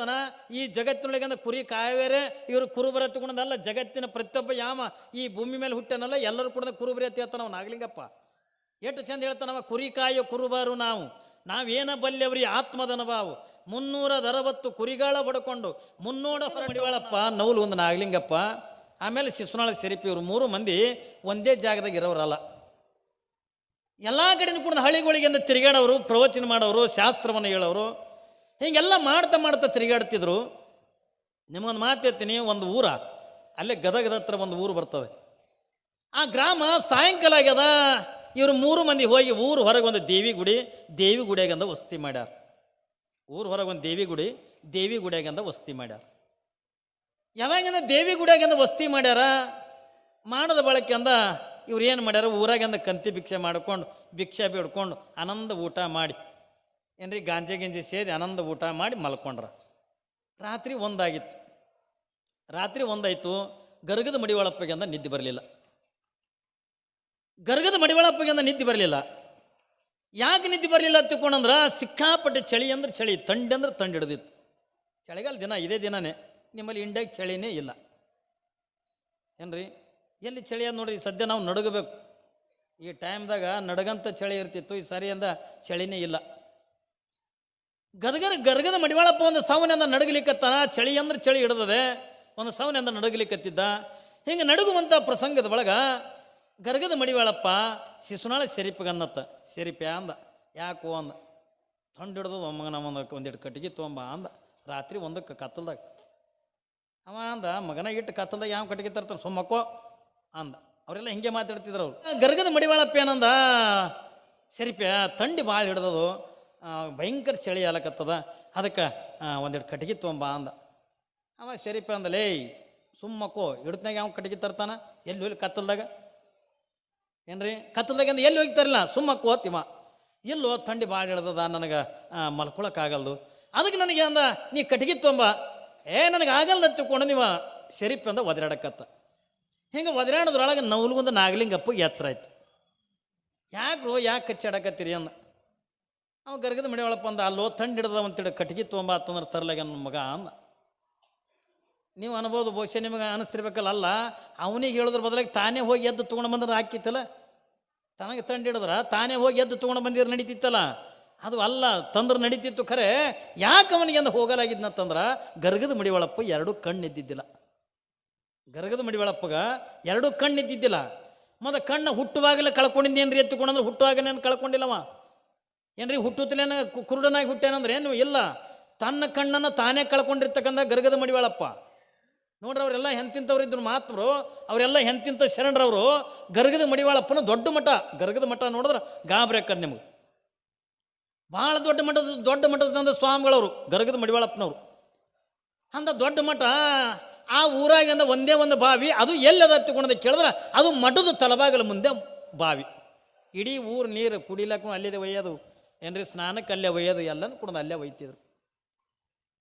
ಹೇಳ್ತಾನ ಈ ಜಗತ್ತಿನೊಳಗಂದ ಕುರಿ ಕಾವೇರೆ, ಇವರು ಕುರುಬರ ತಗೊಂಡಲ್ಲ ಜಗತ್ತಿನ ಪ್ರತಿಯೊಬ್ಬ ಯಾಮ ಈ ಭೂಮಿ ಮೇಲೆ ಹುಟ್ಟನಲ್ಲ, ಎಲ್ಲರೂ ಕೂಡ ಕುರುಬರಿ ಅಂತ ಹೇಳ್ತಾನ ಅವ್ನು. ನಾಗಲಿಂಗಪ್ಪ ಎಷ್ಟು ಚಂದ ಹೇಳ್ತಾನವ, ಕುರಿ ಕಾಯೋ ಕುರುಬರು ನಾವು. ನಾವೇನ ಬಲ್ಯವ್ರಿ ಆತ್ಮದನ ಬಾವು. ಮುನ್ನೂರ ಅರವತ್ತು ಕುರಿಗಾಳ ಬಡ್ಕೊಂಡು, ಮುನ್ನೂರ ಮಡಿವಾಳಪ್ಪ ನೌಲು ಒಂದು ನಾಗಲಿಂಗಪ್ಪ ಆಮೇಲೆ ಶಿಶುನಾಳ ಸೆರಿಪಿ ಇವರು ಮೂರು ಮಂದಿ ಒಂದೇ ಜಾಗದಾಗ ಇರೋರಲ್ಲ ಎಲ್ಲ ಕಡೆನೂ ಕೂಡ ಹಳ್ಳಿಗಳಿಗೆ ಅಂತ ತಿರುಗಾಡೋರು ಪ್ರವಚನ ಮಾಡೋರು, ಶಾಸ್ತ್ರವನ್ನು ಹೇಳೋರು. ಹೀಗೆಲ್ಲ ಮಾಡ್ತಾ ಮಾಡ್ತಾ ತಿರುಗಾಡ್ತಿದ್ರು. ನಿಮಗೊಂದು ಮಾತು ಹೇಳ್ತೀನಿ, ಒಂದು ಊರ. ಅಲ್ಲೇ ಗದಗದ ಹತ್ರ ಒಂದು ಊರು ಬರ್ತದೆ. ಆ ಗ್ರಾಮ ಸಾಯಂಕಾಲ ಆಗ್ಯದ, ಇವರು ಮೂರು ಮಂದಿ ಹೋಗಿ ಊರು ಹೊರಗೆ ಒಂದು ದೇವಿ ಗುಡಿ, ದೇವಿ ಗುಡಿಯಾಗಂದ ವಸತಿ ಮಾಡ್ಯಾರ. ಊರು ಹೊರಗೆ ಒಂದು ದೇವಿ ಗುಡಿ, ದೇವಿ ಗುಡಿಯಾಗಂದ ವಸತಿ ಮಾಡ್ಯಾರ. ಯಾವಾಗಿಂದ ದೇವಿ ಗುಡಿಯಾಗಂದ ವಸತಿ ಮಾಡ್ಯಾರ? ಮಾಡದ ಬಳಕೆಂದ ಇವ್ರು ಏನು ಮಾಡ್ಯಾರ? ಊರಾಗಂದ ಕಂತಿ ಭಿಕ್ಷೆ ಮಾಡ್ಕೊಂಡು, ಭಿಕ್ಷೆ ಬಿಡ್ಕೊಂಡು ಆನಂದ ಊಟ ಮಾಡಿ. ಏನ್ರಿ ಗಾಂಜೆ ಗಿಂಜೆ ಸೇದಿ ಆನಂದ ಊಟ ಮಾಡಿ ಮಲ್ಕೊಂಡ್ರ. ರಾತ್ರಿ ಒಂದಾಗಿತ್ತು. ರಾತ್ರಿ ಒಂದಾಯ್ತು, ಗರ್ಗದ ಮಡಿವಾಳಪ್ಪಗೆ ಅಂದ ನಿದ್ದೆ ಬರಲಿಲ್ಲ. ಗರ್ಗದ ಮಡಿವಾಳಪ್ಪಗೆ ಅಂದ ನಿದ್ದೆ ಬರಲಿಲ್ಲ. ಯಾಕೆ ನಿದ್ದೆ ಬರಲಿಲ್ಲ ತಿಳ್ಕೊಂಡಂದ್ರ ಸಿಕ್ಕಾಪಟ್ಟೆ ಚಳಿ ಅಂದ್ರೆ ಚಳಿ ತಂಡಿ ಅಂದ್ರೆ ತಂಡಿ ಹಿಡ್ದಿತ್ತು. ಚಳಿಗಾಲ ದಿನ ಇದೇ ದಿನನೇ, ನಿಮ್ಮಲ್ಲಿ ಇಂಡಿಯಾಗೆ ಚಳಿನೇ ಇಲ್ಲ. ಏನ್ರಿ, ಎಲ್ಲಿ ಚಳಿ ನೋಡ್ರಿ, ಸದ್ಯ ನಾವು ನಡುಗಬೇಕು. ಈ ಟೈಮ್ದಾಗ ನಡಗಂತ ಚಳಿ ಇರ್ತಿತ್ತು, ಈ ಸರಿ ಅಂದ ಚಳಿನೇ ಇಲ್ಲ. ಗದಗರ ಗರ್ಗದ ಮಡಿವಾಳಪ್ಪ ಒಂದು ಸವನಿಂದ ನಡಗಲಿಕ್ಕತ್ತಾನ ಚಳಿ ಅಂದ್ರೆ ಚಳಿ ಹಿಡ್ದದೆ. ಒಂದು ಸವನಿಂದ ನಡಗಲಿಕ್ಕತ್ತಿದ್ದ ಹಿಂಗೆ ನಡುಗುವಂಥ ಪ್ರಸಂಗದ ಒಳಗ ಗರ್ಗದ ಮಡಿವಾಳಪ್ಪ ಶಿಶುನಾಳ ಸೆರಿಪಗನ್ನತ್ತ ಸೆರಿಪ ಅಂದ. ಯಾಕೋ ಅಂದ. ಥಂಡ್ ಹಿಡ್ದು ಒಮ್ಮಗನ ಒಂದು ಒಂದೆರಡು ಕಟ್ಟಿಗೆ ತೊಂಬ ಅಂದ. ರಾತ್ರಿ ಒಂದಕ್ಕೆ ಕತ್ತಲ್ದಾಗ. ಅವ ಅಂದ ಮಗನ ಇಟ್ಟು ಕತ್ತಲ್ದಾಗ ಯಾವ ಕಟ್ಟಿಗೆ ತರ್ತಾನೆ? ಸುಮ್ಮಕ್ಕೋ ಅಂದ. ಅವರೆಲ್ಲ ಹಿಂಗೆ ಮಾತಾಡ್ತಿದ್ರು ಅವ್ರು. ಗರ್ಗದ ಮಡಿವಾಳಪ್ಪ ಏನಂದ? ಸರಿಪ್ಯಾ ಥಂಡಿ ಭಾಳ ಹಿಡ್ದದು. ಭಯಂಕರ ಚಳಿ ಆಲಕತ್ತದ ಅದಕ್ಕೆ ಒಂದೆರಡು ಕಟ್ಟಿಗೆ ತೊಂಬ ಅಂದ. ಅವ ಸರಿಪ ಅಂದಲೇ ಸುಮ್ಮಕ್ಕೋ ಹಿಡ್ತನಾಗ ಯಾವ ಕಟ್ಟಿಗೆ ತರ್ತಾನ? ಎಲ್ಲಿ ಹೋಗಿ ಕತ್ತಲ್ದಾಗ? ಏನ್ರಿ, ಕತ್ತಲ್ದಾಗ ಎಲ್ಲಿ ಹೋಗ್ತಾರಿಲ್ಲ ಸುಮ್ಮಕ್ಕೋ ತಿಮ್ಮ ಎಲ್ಲೋ ಥಂಡಿ ಭಾಳ ಹಿಡ್ದದ, ನನಗೆ ಮಲ್ಕೊಳಕ್ಕಾಗಲ್ದು ಅದಕ್ಕೆ ನನಗೆ ಅಂದ, ನೀ ಕಟ್ಟಿಗೆ ತೊಂಬ ಏ, ನನಗೆ ಆಗಲ್ದ, ತಿಳ್ಕೊಂಡು ನೀವು ಸರಿಪ ಅಂದ, ಒದರಾಡಕತ್ತ. ಹಿಂಗೆ ಒದರಾಡೋದ್ರೊಳಗೆ ನವಲ್ಗೊಂದು ನಾಗಲಿಂಗಪ್ಪಗೆ ಎಚ್ಚರ ಆಯ್ತು. ಯಾಕೆ ಕಚ್ಚಾಡಕತ್ತೀರಿ ಅಂದ. ಅವ ಗರ್ಗದ ಮಡಿಯೊಳಪ್ಪ ಅಂದ ಅಲ್ಲೋ ತಂಡ ಹಿಡ್ದ ಅಂತೇಳಿ ಕಟ್ಟಿಗೆ ತೊಂಬ ಅಂತಂದ್ರೆ ತರ್ಲಾಗ ನನ್ನ ಮಗ ಅಂದ. ನೀವು ಅನ್ಬೋದು, ಬಹುಶಃ ನಿಮಗೆ ಅನಿಸ್ತಿರ್ಬೇಕಲ್ಲ, ಅಲ್ಲ, ಅವನಿಗೆ ಹೇಳಿದ್ರ ಬದಲಾಗಿ ತಾನೇ ಹೋಗಿ ಎದ್ದು ತೊಗೊಂಡು ಬಂದ್ರೆ ಹಾಕಿತ್ತಲ್ಲ ತನಗೆ ತಂಡ ಹಿಡಿದ್ರ, ತಾನೇ ಹೋಗಿ ಎದ್ದು ತೊಗೊಂಡು ಬಂದಿರ ನಡೀತಿತ್ತಲ್ಲ. ಅದು ಅಲ್ಲ, ತಂದ್ರೆ ನಡೀತಿತ್ತು ಖರೆ, ಯಾಕೆ ಅವನಿಗೆ ಅಂದ ಹೋಗಲಾಗಿದ್ನಂತಂದ್ರೆ ಗರ್ಗದ ಮಡಿವಳಪ್ಪ ಎರಡು ಕಣ್ಣಿದ್ದಿದ್ದಿಲ್ಲ ಗರ್ಗದ ಮಡಿವಳಪ್ಪಗ ಎರಡು ಕಣ್ಣಿದ್ದಿದ್ದಿಲ್ಲ ಮತ್ತು ಕಣ್ಣು ಹುಟ್ಟುವಾಗಲೇ ಕಳ್ಕೊಂಡಿದ್ದೇನ್ರಿ ಎತ್ತುಕೊಂಡಂದ್ರೆ ಹುಟ್ಟುವಾಗನೇನು ಕಳ್ಕೊಂಡಿಲ್ಲವ? ಏನ್ರಿ ಹುಟ್ಟುತ್ತಲೇನ ಕುರುಡನಾಗಿ ಹುಟ್ಟೇನಂದ್ರೆ ಏನು? ಇಲ್ಲ. ತನ್ನ ಕಣ್ಣನ್ನು ತಾನೇ ಕಳ್ಕೊಂಡಿರ್ತಕ್ಕಂಥ ಗರ್ಗದ ಮಡಿವಾಳಪ್ಪ. ನೋಡ್ರಿ ಅವರೆಲ್ಲ ಹೆಂತಿಂತವ್ರು ಇದ್ರು ಮಾತ್ರ, ಅವರೆಲ್ಲ ಹೆಂತಿಂತ ಶರಣರವರು, ಗರ್ಗದ ಮಡಿವಾಳಪ್ಪನ ದೊಡ್ಡ ಮಠ. ಗರ್ಗದ ಮಠ ನೋಡಿದ್ರೆ ಗಾಬರಿ ನಿಮಗೆ. ಭಾಳ ದೊಡ್ಡ ಮಠದ ದೊಡ್ಡ ಮಠದ ಸ್ವಾಮಿಗಳವರು, ಗರ್ಗದ ಮಡಿವಾಳಪ್ಪನವರು. ಅಂದ ದೊಡ್ಡ ಮಠ, ಆ ಊರಾಗಿಂದ ಒಂದೇ ಒಂದು ಬಾವಿ, ಅದು ಎಲ್ಲದ ಹತ್ತಿಕೊಂಡದ ಕೇಳಿದ್ರೆ? ಅದು ಮಠದ ತಲಬಾಗಲ ಮುಂದೆ ಬಾವಿ. ಇಡೀ ಊರು ನೀರು ಕುಡಿಲಕ್ಕೂ ಅಲ್ಲಿದೆ ಒಯ್ಯೋದು. ಏನ್ರಿ, ಸ್ನಾನಕ್ಕೆ ಅಲ್ಲೇ ಒಯ್ಯೋದು ಎಲ್ಲನೂ ಕೂಡ ಅಲ್ಲೇ ಒಯ್ತಿದ್ರು.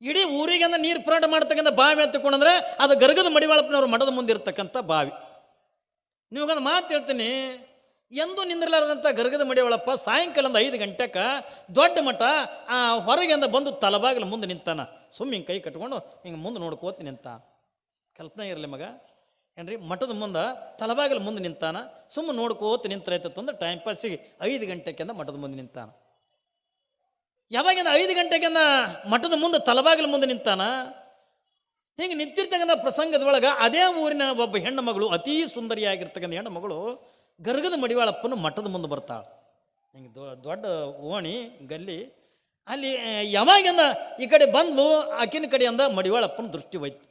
ಇಡೀ ಊರಿಗೆಂದ ನೀರು ಪುರಾಟ ಮಾಡ್ತಕ್ಕಂಥ ಬಾವಿ ಹತ್ತಿಕೊಂಡಂದ್ರೆ ಅದು ಗರ್ಗದ ಮಡಿವಾಳಪ್ಪನವ್ರ ಮಠದ ಮುಂದೆ ಇರ್ತಕ್ಕಂಥ ಬಾವಿ. ನಿಮಗೊಂದು ಮಾತು ಹೇಳ್ತೀನಿ, ಎಂದೂ ನಿಂದಿರಲಾರದಂಥ ಗರ್ಗದ ಮಡಿವಾಳಪ್ಪ ಸಾಯಂಕಾಲದ ಐದು ಗಂಟೆಗೆ ದೊಡ್ಡ ಮಠ ಆ ಹೊರಗಿಂದ ಬಂದು ತಲಬಾಗಿಲು ಮುಂದೆ ನಿಂತಾನ. ಸುಮ್ಮ ಹಿಂಗೆ ಕೈ ಕಟ್ಕೊಂಡು ಹಿಂಗೆ ಮುಂದೆ ನೋಡ್ಕೋತ ನಿಂತ. ಕಲ್ಪನೆ ಇರಲಿ ಮಗ. ಏನ್ರಿ, ಮಠದ ಮುಂದೆ ತಲಬಾಗಿಲು ಮುಂದೆ ನಿಂತಾನ. ಸುಮ್ಮ ನೋಡ್ಕೋತ ನಿಂತರೈತಂದ್ರೆ ಟೈಮ್ ಪಾಸಿಗೆ ಐದು ಗಂಟೆಗಿಂದ ಮಠದ ಮುಂದೆ ನಿಂತಾನ. ಯಾವಾಗಿಂದ ಐದು ಗಂಟೆಗೆನ ಮಠದ ಮುಂದೆ ತಲಬಾಗಿಲ ಮುಂದೆ ನಿಂತಾನ? ಹಿಂಗೆ ನಿಂತಿರ್ತಕ್ಕಂಥ ಪ್ರಸಂಗದೊಳಗೆ ಅದೇ ಊರಿನ ಒಬ್ಬ ಹೆಣ್ಣು ಮಗಳು ಅತೀ ಸುಂದರಿಯಾಗಿರ್ತಕ್ಕಂಥ ಹೆಣ್ಣು ಮಗಳು ಗರ್ಗದ ಮಡಿವಾಳಪ್ಪನ ಮಠದ ಮುಂದೆ ಬರ್ತಾಳೆ. ಹಿಂಗೆ ದೊಡ್ಡ ಓಣಿ ಗಲ್ಲಿ. ಅಲ್ಲಿ ಯಾವಾಗಿಂದ ಈ ಕಡೆ ಬಂದ್ಲು, ಆಕಿನ ಕಡೆಯಿಂದ ಮಡಿವಾಳಪ್ಪನ ದೃಷ್ಟಿ ಹೋಯ್ತು.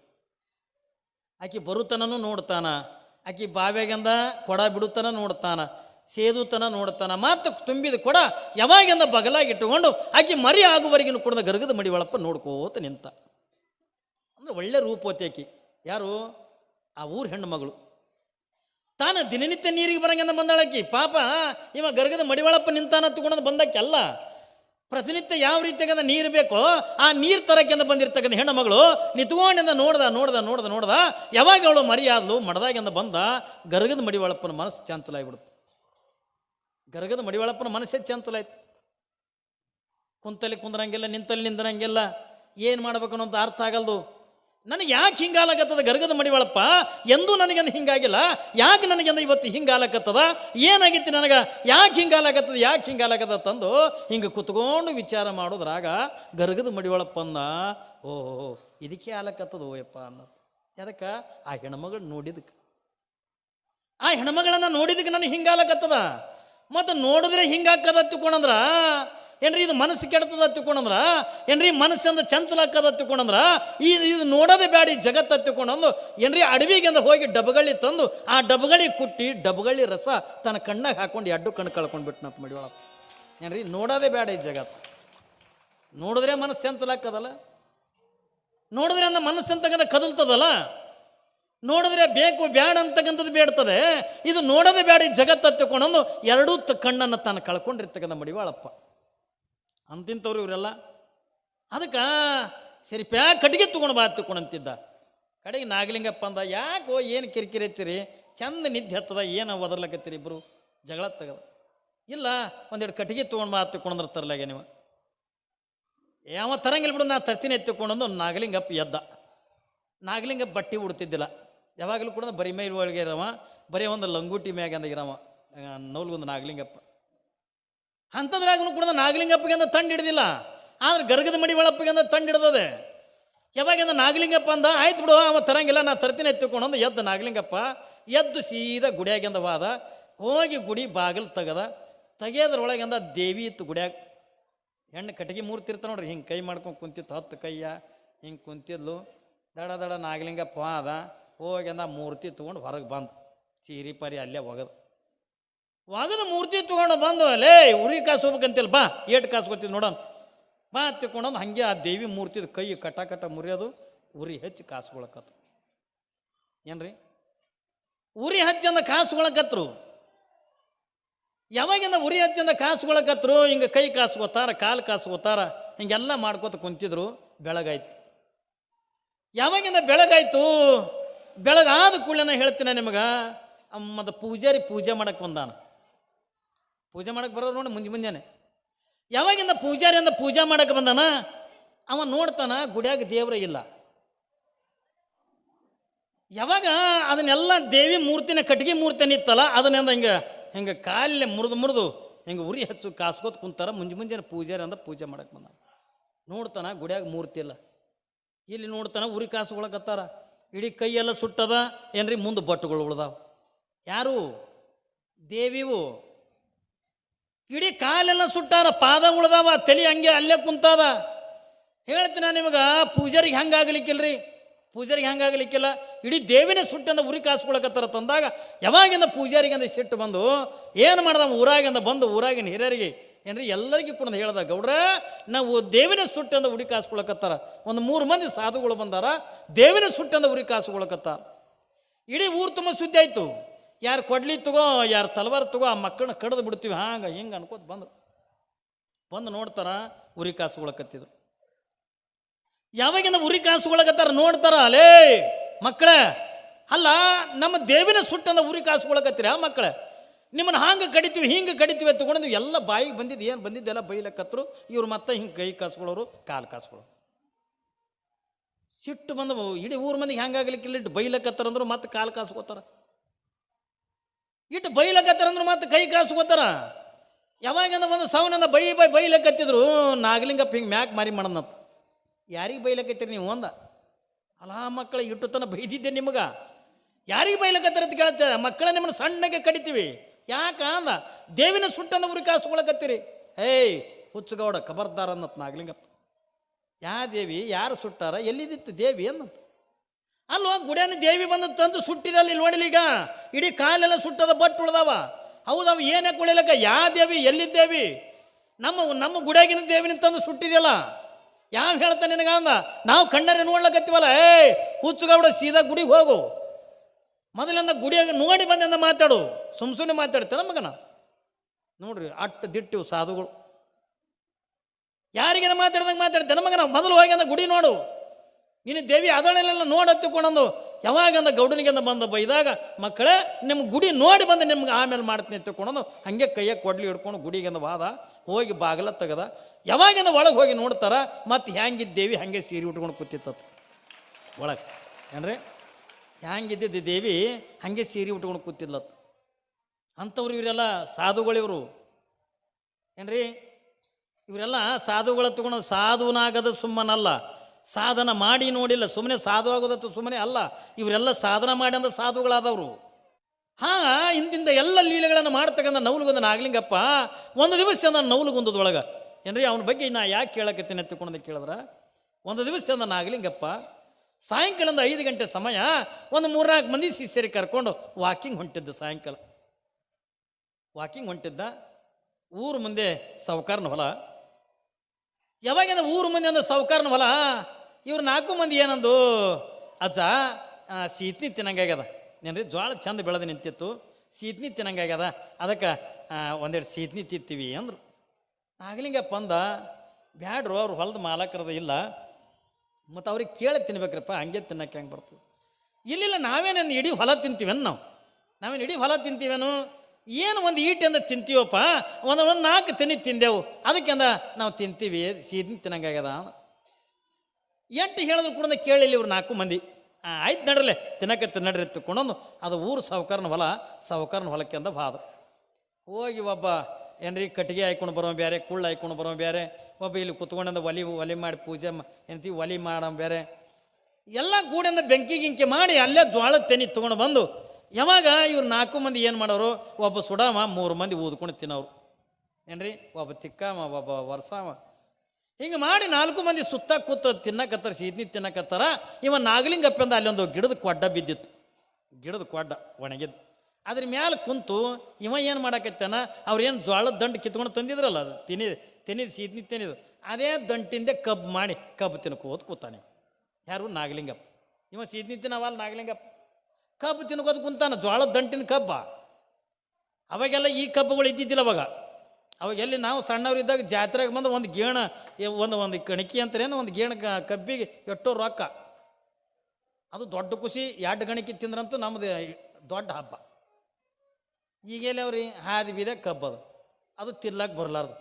ಆಕೆ ಬರುತ್ತನೂ ನೋಡ್ತಾನ. ಆಕೆ ಬಾವ್ಯಾಗಿಂದ ಕೊಡ ಬಿಡುತ್ತಾನ ನೋಡ್ತಾನ. ಸೇದುತನ ನೋಡ್ತಾನ ಮಾತು ತುಂಬಿದ ಕೂಡ ಯಾವಾಗಿಂದ ಬಗಲಾಗಿಟ್ಟುಕೊಂಡು ಆಕಿ ಮರಿ ಆಗುವವರೆಗಿನ ಕೂಡ ಗರ್ಗದ ಮಡಿವಾಳಪ್ಪ ನೋಡ್ಕೋತ ನಿಂತ. ಅಂದ್ರೆ ಒಳ್ಳೆ ರೂಪವತಿ ಆಕಿ. ಯಾರು? ಆ ಊರ ಹೆಣ್ಣು ಮಗಳು ತಾನು ದಿನನಿತ್ಯ ನೀರಿಗೆ ಬರಂಗಿಂದ ಬಂದಾಳಕಿ ಪಾಪ, ಇವ ಗರ್ಗದ ಮಡಿವಾಳಪ್ಪ ನಿಂತಾನ ತಗೊಂಡು ಬಂದಕ್ಕೆ ಅಲ್ಲ. ಪ್ರತಿನಿತ್ಯ ಯಾವ ರೀತಿಯಾಗದ ನೀರು ಬೇಕೋ ಆ ನೀರು ತರಕ್ಕೆಂದ ಬಂದಿರ್ತಕ್ಕಂಥ ಹೆಣ್ಣು ಮಗಳು ನಿತ್ಕೊಂಡಿಂದ ನೋಡ್ದ ನೋಡ್ದ ನೋಡ್ದ ನೋಡ್ದ, ಯಾವಾಗ ಅವಳು ಮರಿಯಾದ್ಲು ಮಡದಾಗಿಂದ ಬಂದ ಗರ್ಗದ ಮಡಿವಾಳಪ್ಪನ ಮನಸ್ಸು ಚಾನ್ಸಲ್ ಆಗ್ಬಿಡ್ತು ಗರ್ಗದ ಮಡಿವಾಳಪ್ಪನ ಮನಸ್ಸೇ ಚಾಂಚಲ ಆಯ್ತು ಕುಂತಲ್ಲಿ ಕುಂದ್ರಂಗಿಲ್ಲ, ನಿಂತಲ್ಲಿ ನಿಂದ್ರಂಗಿಲ್ಲ ಏನು ಮಾಡ್ಬೇಕು ಅಂತ ಅರ್ಥ ಆಗಲ್ದು. ನನಗೆ ಯಾಕೆ ಹಿಂಗಾಲಕತ್ತದ ಗರ್ಗದ ಮಡಿವಾಳಪ್ಪ? ಎಂದೂ ನನಗೆಂದು ಹಿಂಗಾಗಿಲ್ಲ. ಯಾಕೆ ನನಗೆಂದು ಇವತ್ತು ಹಿಂಗಾಲಕತ್ತದ ಏನಾಗಿತ್ತು ನನಗೆ? ಯಾಕೆ ಹಿಂಗಾಲಕತ್ತದ ಯಾಕೆ ಹಿಂಗಾಲಕತ್ತದ ತಂದು ಹಿಂಗೆ ಕುತ್ಕೊಂಡು ವಿಚಾರ ಮಾಡೋದ್ರಾಗ ಗರ್ಗದ ಮಡಿವಾಳಪ್ಪ ಅಂದ ಓಹೋ ಇದಕ್ಕೆ ಆಲಕತ್ತದ ಓಯಪ್ಪ ಅನ್ನೋದು. ಅದಕ್ಕೆ ಆ ಹೆಣ್ಮಗಳು ನೋಡಿದಕ್ಕೆ ಆ ಹೆಣ್ಮಗಳನ್ನ ನೋಡಿದಕ್ಕೆ ನನಗೆ ಹಿಂಗಾಲಕತ್ತದ ಮತ್ತು ನೋಡಿದ್ರೆ ಹಿಂಗಾಕದ ತಿಳ್ಕೊಂಡಂದ್ರ ಏನ್ರಿ ಇದು ಮನಸ್ಸು ಕೆಡ್ತದ ತಿಳ್ಕೊಂಡಂದ್ರ ಏನ್ರಿ ಮನಸ್ಸಿಂದ ಚಂಚಲ ಹಾಕದ ತಿಳ್ಕೊಂಡಂದ್ರ ಈ ಇದು ನೋಡೋದೇ ಬ್ಯಾಡಿ ಜಗತ್ತ ತಿಳ್ಕೊಂಡಂದು ಏನ್ರಿ ಅಡವಿಗಿಂದ ಹೋಗಿ ಡಬ್ಬಗಳಿ ತಂದು, ಆ ಡಬ್ಬಗಳಿ ಕುಟ್ಟಿ ಡಬ್ಬಗಳಿ ರಸ ತನ್ನ ಕಣ್ಣಾಗ ಹಾಕೊಂಡು ಎಡ್ಡು ಕಣ್ಣು ಕಳ್ಕೊಂಡ್ಬಿಟ್ನಂತ ಮಡಿವಾಳಪ್ಪ. ಏನ್ರಿ ನೋಡೋದೇ ಬೇಡ ಈ ಜಗತ್ತು ನೋಡಿದ್ರೆ ಮನಸ್ಸು ಚಂಚಲ ಹಾಕದಲ್ಲ? ನೋಡಿದ್ರೆ ಅಂದ ಮನಸ್ಸಂತಕ್ಕಂಥ ಕದಲ್ತದಲ್ಲ? ನೋಡಿದ್ರೆ ಬೇಕು ಬೇಡ ಅಂತಕ್ಕಂಥದ್ದು ಬೇಡ್ತದೆ. ಇದು ನೋಡದೆ ಬೇಡ, ಈ ಜಗತ್ತು ತಗೊಂಡು ಎರಡೂ ತ ಕಣ್ಣನ್ನು ತಾನು ಕಳ್ಕೊಂಡಿರ್ತಕ್ಕಂಥ ಮಡಿವಾಳಪ್ಪ. ಅಂತಿಂಥವ್ರು ಇವರೆಲ್ಲ. ಅದಕ್ಕೆ, ಸರಿ, ಪ್ಯಾ, ಕಟ್ಟಿಗೆ ತೊಗೊಂಡು ಬಾ ಅಂತಿದ್ದ. ಕಡೆಗೆ ನಾಗಲಿಂಗಪ್ಪ ಅಂದ, ಯಾಕೋ ಏನು ಕಿರಿಕಿರಿ ಹಚ್ಚಿರಿ? ಚಂದ ನಿದ್ದೆ ಹತ್ತದ, ಏನು ಒದರ್ಲಕತ್ತೀರಿ ಇಬ್ಬರು ಜಗಳ ತೆಗದ. ಇಲ್ಲ, ಒಂದೆರಡು ಕಟ್ಟಿಗೆ ತೊಗೊಂಡು ಬಾ ತರಲಾಗೆ ನೀವು. ಯಾವ ತರಂಗಿಲ್ಲ ಬಿಡು, ನಾ ತರ್ತೀನಿ ಎತ್ತಿಕೊಂಡಂದು ನಾಗಲಿಂಗಪ್ಪ ಎದ್ದ. ನಾಗಲಿಂಗಪ್ಪ ಬಟ್ಟೆ ಉಡ್ತಿದ್ದಿಲ್ಲ. ಯಾವಾಗಲೂ ಕೂಡ ಬರೀ ಮೈ ಒಳಗೆ ಇರವ, ಬರೀ ಒಂದು ಲಂಗೂಟಿ ಮ್ಯಾಗ ಅಂದ ಇರವ. ನೌಲ್ಗೊಂದು ನಾಗಲಿಂಗಪ್ಪ. ಅಂಥದ್ರಾಗೂ ಕೂಡ ನಾಗಲಿಂಗಪ್ಪಗೆ ಅಂದ ತಂಡ ಹಿಡ್ದಿಲ್ಲ. ಆದ್ರೆ ಗರ್ಗದ ಮಡಿ ಒಳಪ್ಪಗೆ ಅಂದ ತಂಡ ಹಿಡ್ದದೆ. ಯಾವಾಗಿಂದ ನಾಗಲಿಂಗಪ್ಪ ಅಂದ, ಆಯ್ತು ಬಿಡು, ಅವ ತರಂಗಿಲ್ಲ, ನಾ ತರ್ತೀನಿ ಎತ್ತಿಕೊಂಡಂದು ಎದ್ದು ನಾಗಲಿಂಗಪ್ಪ, ಎದ್ದು ಸೀದಾ ಗುಡಿಯಾಗಿಂದ ವಾದ. ಹೋಗಿ ಗುಡಿ ಬಾಗಿಲು ತೆಗದ. ತೆಗೆಯೋದ್ರೊಳಗಿಂದ ದೇವಿ ಇತ್ತು ಗುಡಿಯಾಗ. ಹೆಣ್ಣು ಕಟ್ಟಿಗೆ ಮೂರ್ತಿ ಇರ್ತ ನೋಡ್ರಿ, ಹಿಂಗೆ ಕೈ ಮಾಡ್ಕೊಂಡು ಕುಂತಿತ್ತು, ಹತ್ತು ಕೈಯ ಹಿಂಗೆ ಕುಂತಿದ್ಲು. ದಡ ದಡ ನಾಗಲಿಂಗಪ್ಪ ಅದ ಹೋಗಿ ಅಂದ ಮೂರ್ತಿ ತೊಗೊಂಡು ಹೊರಗೆ ಬಂದು. ಚೀರಿ ಪರಿ ಅಲ್ಲೇ ಒಗದು. ಒಗದು ಮೂರ್ತಿ ತೊಗೊಂಡು ಬಂದು ಅಲ್ಲೇ ಉರಿ ಕಾಸು ಹೋಗ್ಬೇಕಂತಿಲ್ಲ ಬಾ, ಏಟು ಕಾಸು ಗೊತ್ತಿದ್ದು ನೋಡೋಣ ಬಾ ತಿಳ್ಕೊಂಡಂದು ಹಾಗೆ ಆ ದೇವಿ ಮೂರ್ತಿದ ಕೈ ಕಟ ಕಟ ಮುರಿಯೋದು, ಉರಿ ಹಚ್ಚಿ ಕಾಸುಗೊಳಕತ್ತು ಏನ್ರಿ? ಉರಿ ಹಚ್ಚಂದ ಕಾಸುಗೊಳಕತ್ರು ಯಾವಾಗಿಂದ ಉರಿ ಹಚ್ಚಂದ ಕಾಸುಗೊಳಕತ್ರು ಹಿಂಗೆ ಕೈ ಕಾಸು ಗೊತ್ತಾರ ಕಾಲು ಕಾಸು ಗೊತ್ತಾರ ಹಿಂಗೆಲ್ಲ ಮಾಡ್ಕೋತ ಕುಂತಿದ್ರು ಬೆಳಗಾಯ್ತು. ಯಾವಾಗಿಂದ ಬೆಳಗಾಯ್ತು? ಬೆಳಗಾದ ಕೂಡಲೇ ಹೇಳ್ತೀನಿ ನಿಮಗೆ? ಅಮ್ಮದ ಪೂಜಾರಿ ಪೂಜೆ ಮಾಡಕ್ಕೆ ಬಂದಾನ. ಪೂಜೆ ಮಾಡಕ್ಕೆ ಬರೋರು ನೋಡಿ ಮುಂಜೆ ಮುಂಜಾನೆ. ಯಾವಾಗಿಂದ ಪೂಜಾರಿಯಿಂದ ಪೂಜೆ ಮಾಡಕ್ಕೆ ಬಂದಾನ? ಅವ ನೋಡ್ತಾನ ಗುಡಿಯಾಗ ದೇವ್ರ ಇಲ್ಲ. ಯಾವಾಗ ಅದನ್ನೆಲ್ಲ ದೇವಿ ಮೂರ್ತಿನ ಕಟ್ಟಿಗೆ ಮೂರ್ತಿನ ಇತ್ತಲ್ಲ, ಅದನ್ನೆಂದ ಹಿಂಗೆ ಹಿಂಗೆ ಕಾಲೇ ಮುರಿದು ಮುರಿದು ಹಿಂಗೆ ಉರಿ ಹಚ್ಚು ಕಾಸ್ಕೋತ ಕುಂತಾರ, ಮುಂಜೆ ಮುಂಜಾನೆ ಪೂಜಾರಿ ಅಂದ ಪೂಜೆ ಮಾಡಕ್ಕೆ ಬಂದಾನ. ನೋಡ್ತಾನ ಗುಡಿಯಾಗ ಮೂರ್ತಿ ಇಲ್ಲ. ಇಲ್ಲಿ ನೋಡ್ತಾನ ಉರಿ ಕಾಸುಗೊಳಕತ್ತಾರ ಇಡೀ ಕೈಯೆಲ್ಲ ಸುಟ್ಟದ ಏನ್ರಿ? ಮುಂದೆ ಬಟ್ಟುಗಳು ಉಳ್ದಾವ. ಯಾರು? ದೇವಿವು ಇಡೀ ಕಾಲೆಲ್ಲ ಸುಟ್ಟಾರ ಪಾದ ಉಳ್ದಾವ, ತಲೆ ಹಂಗೆ ಅಲ್ಲೇ ಕುಂತಾದ. ಹೇಳ್ತೀನಿ ನಿಮಗೆ, ಪೂಜಾರಿಗೆ ಹೆಂಗೆ ಆಗ್ಲಿಕ್ಕಿಲ್ರಿ? ಪೂಜಾರಿಗೆ ಹೆಂಗೆ ಇಡೀ ದೇವಿನೇ ಸುಟ್ಟಂದ ಉರಿ ಕಾಸ್ಕೊಳಕತ್ತಾರ ತಂದಾಗ, ಯಾವಾಗಿಂದ ಪೂಜಾರಿಗಿಂದ ಸಿಟ್ಟು ಬಂದು, ಏನು ಮಾಡ್ದ ಊರಾಗಿಂದ ಬಂದು, ಊರಾಗಿನ ಹಿರಿಯರಿಗೆ ಏನ್ರಿ ಎಲ್ಲರಿಗೂ ಕೂಡ ಹೇಳ್ದ, ಗೌಡ್ರ, ನಾವು ದೇವಿನ ಸುಟ್ಟಂದ ಉರಿ ಕಾಸ್ಕೊಳಕತ್ತಾರ. ಒಂದು ಮೂರು ಮಂದಿ ಸಾಧುಗಳು ಬಂದಾರ, ದೇವಿನ ಸುಟ್ಟಂದ ಉರಿ ಕಾಸ್ಕೊಳಕತ್ತಾರ. ಇಡೀ ಊರು ತುಂಬ ಸುದ್ದಿ ಆಯಿತು. ಯಾರು ಕೊಡ್ಲಿ ತಗೋ, ಯಾರು ತಲವಾರ ತಗೋ, ಆ ಮಕ್ಕಳನ್ನ ಕಡ್ದು ಬಿಡ್ತೀವಿ. ಹಾಂಗೆ, ಹಿಂಗೆ ಅನ್ಕೋತ ಬಂದು ಬಂದು ನೋಡ್ತಾರ, ಉರಿ ಕಾಸುಗಳಕತ್ತಿದ್ರು ಯಾವಾಗಿಂದ ಉರಿ ಕಾಸುಗಳಕತ್ತಾರ ನೋಡ್ತಾರ ಅಲೇ ಮಕ್ಕಳೇ. ಅಲ್ಲ, ನಮ್ಮ ದೇವಿನ ಸುಟ್ಟಂದ ಉರಿ ಕಾಸುಗೊಳಕತ್ತೀರ ಮಕ್ಕಳೇ? ನಿಮ್ಮನ್ನ ಹಾಂಗೆ ಕಡಿತೀವಿ, ಹಿಂಗೆ ಕಡಿತೀವಿ ತಗೊಂಡು ಎಲ್ಲ ಬಾಯಿಗೆ ಬಂದಿದ್ದು, ಏನು ಬಂದಿದ್ದೆಲ್ಲ ಬೈಲಕ್ಕತ್ರು ಇವ್ರು ಮತ್ತೆ ಹಿಂಗೆ ಕೈ ಕಾಸ್ಕೊಳ್ಳೋರು, ಕಾಲು ಕಾಸ್ಕೊಳ್ಳೋರು. ಸಿಟ್ಟು ಬಂದವು ಇಡೀ ಊರ ಮಂದಿಗೆ ಹೆಂಗಾಗ್ಲಿಕ್ಕಿಲ್ಲ ಇಟ್ಟು ಬೈಲಕತ್ತಾರ ಅಂದ್ರು ಮತ್ತೆ ಕಾಲು ಕಾಸ್ಕೋತಾರ. ಇಟ್ಟು ಬೈಲಕ್ಕತ್ತಾರಂದ್ರೆ ಮತ್ತೆ ಕೈ ಕಾಸ್ಕೋತಾರ. ಯಾವಾಗಿಂದ ಒಂದು ಸವನಂದ ಬೈ ಬೈ ಬೈಲಕತ್ತಿದ್ರು ನಾಗಲಿಂಗಪ್ಪ ಹಿಂಗೆ ಮ್ಯಾಕ್ ಮಾರಿ ಮಾಡನಂತ. ಯಾರಿಗೆ ಬೈಲಕತ್ತೀರಿ ನೀವು ಒಂದ ಅಲ್ಲ ಮಕ್ಕಳ, ಇಟ್ಟು ತನ ಬೈದಿದ್ದೆ ನಿಮಗೆ. ಯಾರಿಗೆ ಬೈಲಕತ್ತಾರ ಅಂತ ಕೇಳುತ್ತೆ ಮಕ್ಕಳ ನಿಮ್ಮನ್ನು ಸಣ್ಣಗೆ ಕಡಿತೀವಿ. ಯಾಕ ಅಂದ? ದೇವಿನ ಸುಟ್ಟಂದ ಉರಿಕಾಸ್ಕೊಳಕತ್ತೀರಿ ಏಯ್ ಹುಚ್ಚಗೌಡ ಖಬರ್ದಾರ ಅನ್ನತ್ ನಾಗಲಿಂಗಪ್ಪ. ಯಾ ದೇವಿ, ಯಾರು ಸುಟ್ಟಾರ? ಎಲ್ಲಿದ್ದಿತ್ತು ದೇವಿ ಅನ್ನಂತ. ಅಲ್ವ ಗುಡಿಯನ್ನು ದೇವಿ ಬಂದು ತಂದು ಸುಟ್ಟಿರಲ್ಲಿ ಇಲ್ಲಿ ನೋಡಿಲ್ಲ ಇಡೀ ಕಾಲೆಲ್ಲ ಸುಟ್ಟದ ಬಟ್ ಉಳ್ದಾವ. ಹೌದು ಏನೇ ಕುಳಿಲಕ್ಕ, ಯಾ ದೇವಿ, ಎಲ್ಲಿದ್ದೇವಿ? ನಮ್ಮ ನಮ್ಮ ಗುಡಿಯಾಗಿನ ದೇವಿನ ತಂದು ಸುಟ್ಟಿದೆಯಲ್ಲ. ಯಾವ ಹೇಳ್ತಾನೆ ನಿನಗ ಅಂದ? ನಾವು ಕಣ್ಣರೆ ನೋಡ್ಲಕತ್ತೀವಲ್ಲ ಏ ಹುಚ್ಚುಗೌಡ ಸೀದಾ ಗುಡಿಗೆ ಹೋಗು. ಮೊದಲಿಂದ ಗುಡಿಯಾಗ ನೋಡಿ ಬಂದಿಂದ ಮಾತಾಡು. ಸುಮ್ ಸುಮ್ಮನೆ ಮಾತಾಡ್ತಾನೆ ಮಗನ. ನೋಡ್ರಿ ಅಟ್ಟು ದಿಟ್ಟಿವು ಸಾಧುಗಳು. ಯಾರಿಗೇನ ಮಾತಾಡ್ದಂಗೆ ಮಾತಾಡ್ತೇನೆ ಮಗನ? ಮೊದಲು ಹೋಗಿ ಅಂದ ಗುಡಿ ನೋಡು. ಇನ್ನು ದೇವಿ ಅದಳೆಲ್ಲ ಅಂದ ಯಾವಾಗಂದ ಗೌಡನಿಗೆಂದ ಬಂದ ಬೈದಾಗ ಮಕ್ಕಳೇ ನಿಮ್ಮ ಗುಡಿ ನೋಡಿ ಬಂದು ನಿಮ್ಗೆ ಆಮೇಲೆ ಮಾಡ್ತೀನಿ ತಿಳ್ಕೊಂಡು ಹಂಗೆ ಕೈಯ ಕೊಡ್ಲಿ ಹಿಡ್ಕೊಂಡು ಗುಡಿಗೆಂದ ವಾದ. ಹೋಗಿ ಬಾಗಲ ತೆಗದ. ಯಾವಾಗಿಂದ ಒಳಗೆ ಹೋಗಿ ನೋಡ್ತಾರ, ಮತ್ತು ಹ್ಯಾಂಗಿದ್ದೇವಿ ಹಾಗೆ ಸೀರೆ ಉಟ್ಕೊಂಡು ಕೂತಿತ್ತತ್ತು ಒಳಗೆ. ಏನ್ರಿ? ಹ್ಯಾಂಗಿದ್ದಿದ್ದು ದೇವಿ ಹಾಗೆ ಸೀರೆ ಉಟ್ಕೊಂಡು ಕೂತಿದ್ಲತ್. ಅಂಥವ್ರು ಇವರೆಲ್ಲ ಸಾಧುಗಳಿವರು. ಏನ್ರಿ? ಇವರೆಲ್ಲ ಸಾಧುಗಳ ತಗೊಂಡು ಸಾಧುನಾಗದ ಸುಮ್ಮನಲ್ಲ. ಸಾಧನ ಮಾಡಿ ನೋಡಿಲ್ಲ ಸುಮ್ಮನೆ ಸಾಧು ಆಗೋದತ್ತು ಸುಮ್ಮನೆ ಅಲ್ಲ. ಇವರೆಲ್ಲ ಸಾಧನ ಮಾಡಿ ಅಂದ್ರೆ ಸಾಧುಗಳಾದವರು. ಹಾ, ಇಂದಿಂದ ಎಲ್ಲ ಲೀಲೆಗಳನ್ನು ಮಾಡ್ತಕ್ಕಂಥ ನವಲುಗೊಂದ ನಾಗಲಿಂಗಪ್ಪ ಒಂದು ದಿವಸ ಅಂದ ನವಲುಗೊಂದದೊಳಗೆ. ಏನ್ರಿ, ಅವನ ಬಗ್ಗೆ ನಾ ಯಾಕೆ ಕೇಳಕತ್ತೀನಿ ಎತ್ತಿಕೊಂಡು ಕೇಳಿದ್ರ? ಒಂದು ದಿವಸ ಅಂದ ನಾಗಲಿಂಗಪ್ಪ, ಸಾಯಂಕಾಲದ ಐದು ಗಂಟೆ ಸಮಯ ಒಂದು ಮೂರ್ನಾಲ್ಕು ಮಂದಿ ಶಿಷ್ಯರಿಗೆ ಕರ್ಕೊಂಡು ವಾಕಿಂಗ್ ಹೊಂಟಿದ್ದೆ ಸಾಯಂಕಾಲ. ವಾಕಿಂಗ್ ಹೊಂಟಿದ್ದ ಊರು ಮುಂದೆ ಸಾವುಕಾರನ ಹೊಲ. ಯಾವಾಗಿಂದ ಊರು ಮುಂದೆ ಅಂದ್ರೆ ಸಾವುಕಾರನ ಹೊಲ? ಇವ್ರು ನಾಲ್ಕು ಮಂದಿ ಏನಂದು? ಅಜ್ಜ ಸೀತ್ನಿ ತಿನ್ನಂಗಾಗ್ಯದ ಏನ್ರಿ, ಜ್ವಾಳ ಚಂದ ಬೆಳೆದು ನಿಂತಿತ್ತು, ಸೀತ್ನಿ ತಿನ್ನಂಗಾಗ್ಯದ ಅದಕ್ಕೆ ಒಂದೆರಡು ಸೀತ್ನಿ ತಿತ್ತೀವಿ ಅಂದರು. ಆಗ್ಲಿಂಗ ಪಂದ ಬ್ಯಾಡ್ರು, ಅವ್ರು ಹೊಲದ ಮಾಲಕರದ ಇಲ್ಲ. ಮತ್ತು ಅವ್ರಿಗೆ ಕೇಳಿ ತಿನ್ಬೇಕ್ರಪ್ಪ, ಹಂಗೆ ತಿನ್ನಕ್ಕೆ ಹೆಂಗೆ ಬರ್ತದೆ? ಇಲ್ಲಿಲ್ಲ ನಾವೇನೇನು ಇಡೀ ಹೊಲ ತಿಂತೀವೇನು ನಾವು? ನಾವೇನು ಇಡೀ ಹೊಲ ತಿಂತೀವೇನು? ಏನು ಒಂದು ಈಟಿಂದ ತಿಂತೀವಪ್ಪ? ಒಂದು ಒಂದು ನಾಲ್ಕು ತಿನ್ನಿ ತಿಂದೆವು. ಅದಕ್ಕೆ ಅಂದ, ನಾವು ತಿಂತೀವಿ, ಸೀದಿನ ತಿನ್ನಂಗಾಗ್ಯದ ಎಂಟು ಹೇಳಿದ್ರು ಕೂಡ ಕೇಳಿಲ್ಲ ಇವ್ರು ನಾಲ್ಕು ಮಂದಿ. ಆಯ್ತು ನಡ್ರಲೆ ತಿನ್ನಕ್ಕೆ ನಡ್ರಿ ಎತ್ತುಕೊಂಡೊಂದು ಅದು ಊರು ಸಾವುಕಾರನ ಹೊಲ ಸಾವುಕಾರನ ಹೊಲಕ್ಕೆ ಅಂದ ಬಾದ ಹೋಗಿ ಒಬ್ಬ ಏನ್ರಿ, ಕಟ್ಟಿಗೆ ಹಾಯ್ಕೊಂಡು ಬರೋ ಬೇರೆ ಕುಳ್ಳು ಹಾಯ್ಕೊಂಡು ಬರೋ ಬೇರೆ ಒಬ್ಬ ಇಲ್ಲಿ ಕುತ್ಕೊಂಡಂದ ಒಲಿ ಒಲಿ ಮಾಡಿ ಪೂಜೆ ಏನಂತೀವಿ ಒಲಿ ಮಾಡೋ ಬೇರೆ ಎಲ್ಲ ಗೂಡಿಂದ ಬೆಂಕಿ ಗಿಂಕಿ ಮಾಡಿ ಅಲ್ಲೇ ಜ್ವಾಳದ ತೆನಿ ತೊಗೊಂಡು ಬಂದು ಯಾವಾಗ ಇವ್ರು ನಾಲ್ಕು ಮಂದಿ ಏನು ಮಾಡೋರು? ಒಬ್ಬ ಸುಡಾಮ, ಮೂರು ಮಂದಿ ಊದ್ಕೊಂಡು ತಿನ್ನೋರು. ಏನ್ರಿ? ಒಬ್ಬ ತಿಕ್ಕಾಮ, ಒಬ್ಬ ವರ್ಸಾಮ. ಹಿಂಗೆ ಮಾಡಿ ನಾಲ್ಕು ಮಂದಿ ಸುತ್ತ ಕೂತ ತಿನ್ನಕತ್ತಾರ, ಸೀದ್ನಿ ತಿನ್ನಕತ್ತಾರ. ಇವ ನಾಗಲಿಂಗಪ್ಪಂದ ಅಲ್ಲೊಂದು ಗಿಡದ ಕೊಡ್ಡ ಬಿದ್ದಿತ್ತು. ಗಿಡದ ಕೊಡ್ಡ ಒಣಗಿದ್ದು ಅದ್ರ ಮ್ಯಾಲೆ ಕುಂತು ಇವ ಏನು ಮಾಡಕತ್ತಾನ? ಅವ್ರೇನು ಜ್ವಾಳದ ದಂಡು ಕಿತ್ಕೊಂಡು ತಂದಿದ್ರಲ್ಲ, ಅದು ತಿನ್ನಿ ತಿನ್ನಿದ್ ಸೀದ್ನಿ ತಿನ್ನಿದು ಅದೇ ದಂಟಿಂದೆ ಕಬ್ಬು ಮಾಡಿ ಕಬ್ಬು ತಿನ್ಕೋತ ಕೂತಾನೆ. ಯಾರು? ನಾಗಲಿಂಗಪ್ಪ. ಇವ ಸೀದ್ನಿ ತಿನ್ನವಲ್ಲ ನಾಗಲಿಂಗಪ್ಪ. ಕಬ್ಬು ತಿನ್ಕೋದು ಕುಂತಾನ, ಜ್ವಾಳದ ದಂಟಿನ ಕಬ್ಬ. ಅವಾಗೆಲ್ಲ ಈ ಕಬ್ಬುಗಳು ಇದ್ದಿದ್ದಿಲ್ಲ ಅವಾಗ. ಅವಾಗ ಎಲ್ಲಿ ನಾವು ಸಣ್ಣವರಿದ್ದಾಗ ಜಾತ್ರೆಗೆ ಬಂದು ಒಂದು ಗೇಣ ಒಂದು ಒಂದು ಕಣಕಿ ಅಂತಾರೇನು ಒಂದು ಗೇಣ ಕಬ್ಬಿಗೆ ಎಷ್ಟೋ ರೊಕ್ಕ. ಅದು ದೊಡ್ಡ ಖುಷಿ, ಎರಡು ಗಣಿಕೆ ತಿಂದ್ರಂತೂ ನಮ್ಮದು ದೊಡ್ಡ ಹಬ್ಬ. ಈಗೆಲ್ಲ ಅವ್ರಿ ಹಾದಿ ಬೀದ ಕಬ್ಬದು ಅದು. ತಿರ್ಲಾಕ್ ಬರಲಾರ್ದು.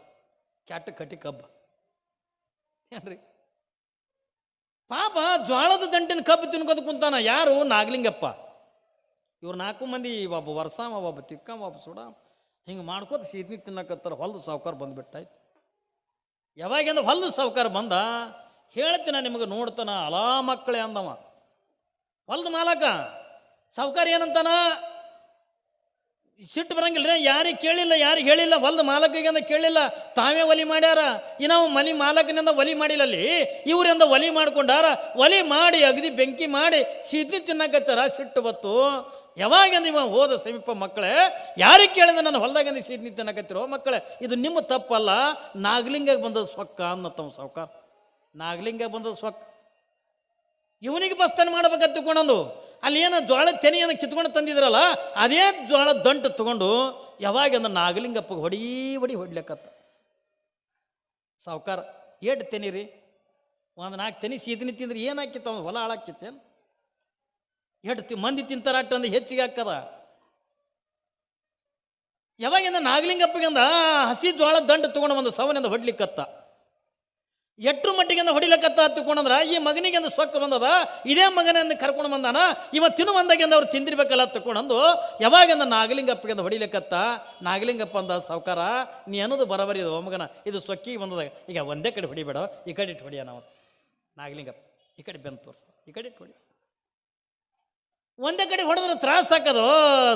ಕೆಟ್ಟ ಕಟ್ಟಿ ಕಬ್ಬ. ಏನ್ರಿ? ಪಾಪ ಜ್ವಾಳದ ದಂಟಿನ ಕಬ್ಬು ತಿನ್ಕೋದು ಕುಂತಾನ, ಯಾರು ನಾಗಲಿಂಗಪ್ಪ? ಇವ್ರು ನಾಲ್ಕು ಮಂದಿ, ಒಬ್ಬ ವರ್ಷಾಮ ಒಬ್ಬ ತಿಕ್ಕಮ್ಮ ಒಬ್ಬ ಸುಡಾಮ. ಹಿಂಗೆ ಮಾಡ್ಕೋತ ಸೀದ್ನಿ ತಿನ್ನಕತ್ತಾರ ಹೊಲದ ಸಾವುಕಾರ ಬಂದುಬಿಟ್ಟಾಯ್ತು. ಯಾವಾಗಿಂದ ಹೊಲದ ಸಾವುಕಾರ ಬಂದ, ಹೇಳ್ತೀನ ನಿಮಗೆ ನೋಡ್ತಾನ ಅಲಾ ಮಕ್ಕಳೇ ಅಂದವ. ಹೊಲದ ಮಾಲಕ, ಸಾವುಕಾರ ಏನಂತಾನ? ಸಿಟ್ಟು ಬರಂಗಿಲ್ಲ ರೀ ಯಾರಿಗೆ ಕೇಳಿಲ್ಲ, ಯಾರಿಗೆ ಹೇಳಿಲ್ಲ? ಹೊಲ್ದ ಮಾಲಕಿಗೆ ಅಂತ ಕೇಳಿಲ್ಲ? ತಾವೇ ಒಲಿ ಮಾಡ್ಯಾರ? ಇನ್ನು ಮನಿ ಮಾಲಕನಿಂದ ಒಲಿ ಮಾಡಿಲ್ಲ ಅಲ್ಲಿ ಇವರಿಂದ ಒಲಿ ಮಾಡ್ಕೊಂಡಾರ? ಒಲಿ ಮಾಡಿ, ಅಗದಿ ಬೆಂಕಿ ಮಾಡಿ ಸಿದ್ನಿ ತಿನ್ನಕತ್ತಾರ ಸಿಟ್ಟು ಬತ್ತು? ಯಾವಾಗ ನೀವು ಹೋದ ಸಮೀಪ ಮಕ್ಕಳೇ, ಯಾರಿಗೆ ಕೇಳಿದ ನನ್ನ ಹೊಲ್ದಾಗಿಂದ ಸಿದ್ನಿ ತಿನ್ನಕತ್ತಿರೋ ಮಕ್ಕಳೇ? ಇದು ನಿಮ್ಮ ತಪ್ಪಲ್ಲ. ನಾಗಲಿಂಗ ಬಂದದ ಸೊಕ್ಕ ಅನ್ನತ್ತವ ಸಾವುಕಾರ. ನಾಗಲಿಂಗ ಬಂದದ ಸೊಕ್ಕ ಇವನಿಗೆ ಬಸ್ತಾನೆ ಮಾಡ್ಬೇಕಂತ ತಿಳ್ಕೊಂಡಂದು ಅಲ್ಲಿ ಏನು ಜ್ವಾಳ ತೆನೆಯನ್ನು ಕಿತ್ಕೊಂಡು ತಂದಿದ್ರಲ್ಲ, ಅದೇ ಜ್ವಾಳ ದಂಟು ತಗೊಂಡು ಯಾವಾಗ ಅಂದ್ರೆ ನಾಗಲಿಂಗಪ್ಪಗೆ ಹೊಡಿ ಹೊಡಿ ಹೊಡ್ಲಿಕ್ಕತ್ತ. ಸಾವುಕಾರ, ಏಟ್ ತೆನಿ ರೀ? ಒಂದು ನಾಲ್ಕು ತೆನಿ ಸೀದನಿ ತಿಂದ್ರೆ ಏನಾಕಿತ್ತು ಅವ್ನು ಹೊಲ ಹಾಳಾಕಿತ್ತೇನು ಎಟ್ಟು ತಿ ಮಂದಿ ತಿಂತಾರಟ್ಟ ಅಂದ್ರೆ ಹೆಚ್ಚಿಗೆ ಹಾಕದ. ಯಾವಾಗಿಂದ ನಾಗಲಿಂಗಪ್ಪಗಿಂದ ಹಸಿ ಜ್ವಾಳ ದಂಡು ತಗೊಂಡು ಒಂದು ಸವನಿಂದ ಹೊಡ್ಲಿಕ್ಕತ್ತ. ಎಟ್ರು ಮಟ್ಟಿಗೆಂದ ಹೊಡಿಲಕ್ಕತ್ತ ಹತ್ತಿಕೊಂಡ್ರ ಈ ಮಗನಿಗೆ ಸೊಕ್ಕು ಸೊಕ್ಕ ಬಂದದ, ಇದೇ ಮಗನಿಂದ ಕರ್ಕೊಂಡು ಬಂದಾನ, ಇವ ತಿನ್ನು ಬಂದಾಗಿಂದ ಅವ್ರು ತಿಂದಿರ್ಬೇಕಲ್ಲ ತಕೊಂಡಂದು ಯಾವಾಗಿಂದ ನಾಗಲಿಂಗಪ್ಪಗಿಂದ ಹೊಡಿಲಕ್ಕತ್ತ, ನಾಗಲಿಂಗಪ್ಪ ಅಂದ ಸಾವುಕಾರ, ನೀ ಅನ್ನೋದು ಬರಬರಿ ಇದು ಮಗನ, ಇದು ಸೊಕ್ಕಿಗೆ ಬಂದದ, ಈಗ ಒಂದೇ ಕಡೆ ಹೊಡಿಬೇಡ, ಈ ಕಡೆ ಇಟ್ಟು ಹೊಡಿಯ ನಾವು. ನಾಗಲಿಂಗಪ್ಪ, ಈ ಕಡೆ ಬೆಂದು ತೋರ್ಸ, ಈ ಕಡೆ ಇಟ್ಟು ಹೊಡಿ. ಒಂದೇ ಕಡೆ ಹೊಡೆದ್ರೆ ತ್ರಾಸ ಹಾಕೋದು,